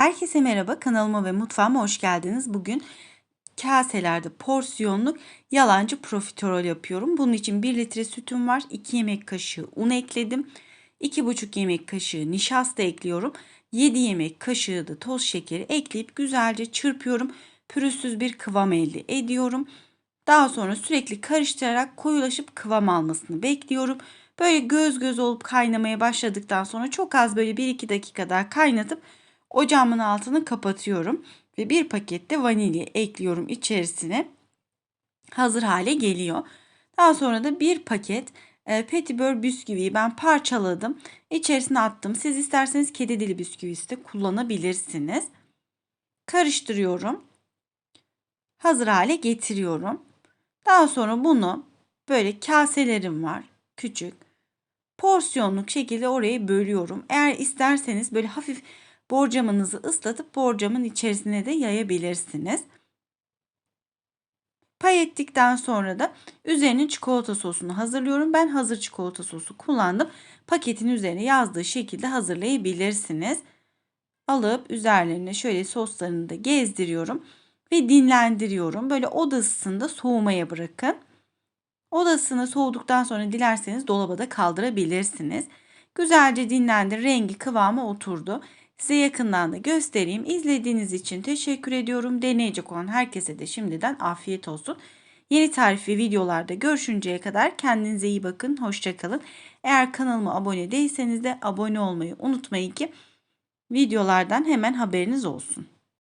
Herkese merhaba, kanalıma ve mutfağıma hoş geldiniz. Bugün kaselerde porsiyonluk yalancı profiterol yapıyorum. Bunun için 1 litre sütüm var. 2 yemek kaşığı un ekledim. 2,5 yemek kaşığı nişasta ekliyorum. 7 yemek kaşığı da toz şekeri ekleyip güzelce çırpıyorum. Pürüzsüz bir kıvam elde ediyorum. Daha sonra sürekli karıştırarak koyulaşıp kıvam almasını bekliyorum. Böyle göz göz olup kaynamaya başladıktan sonra çok az böyle 1-2 dakika daha kaynatıp ocağımın altını kapatıyorum. Ve bir pakette vanilya ekliyorum içerisine. Hazır hale geliyor. Daha sonra da bir paket e, petibör bisküviyi ben parçaladım. İçerisine attım. Siz isterseniz kedi dili bisküvisi de kullanabilirsiniz. Karıştırıyorum. Hazır hale getiriyorum. Daha sonra bunu böyle kaselerim var. Küçük. Porsiyonluk şekilde oraya bölüyorum. Eğer isterseniz böyle hafif borcamınızı ıslatıp borcamın içerisine de yayabilirsiniz. Pay ettikten sonra da üzerine çikolata sosunu hazırlıyorum. Ben hazır çikolata sosu kullandım. Paketin üzerine yazdığı şekilde hazırlayabilirsiniz. Alıp üzerlerine şöyle soslarını da gezdiriyorum ve dinlendiriyorum. Böyle oda ısısında soğumaya bırakın. Odasını soğuduktan sonra dilerseniz dolaba da kaldırabilirsiniz. Güzelce dinlendi. Rengi kıvamı oturdu. Size yakından da göstereyim. İzlediğiniz için teşekkür ediyorum. Deneyecek olan herkese de şimdiden afiyet olsun. Yeni tarif ve videolarda görüşünceye kadar kendinize iyi bakın. Hoşçakalın. Eğer kanalıma abone değilseniz de abone olmayı unutmayın ki videolardan hemen haberiniz olsun.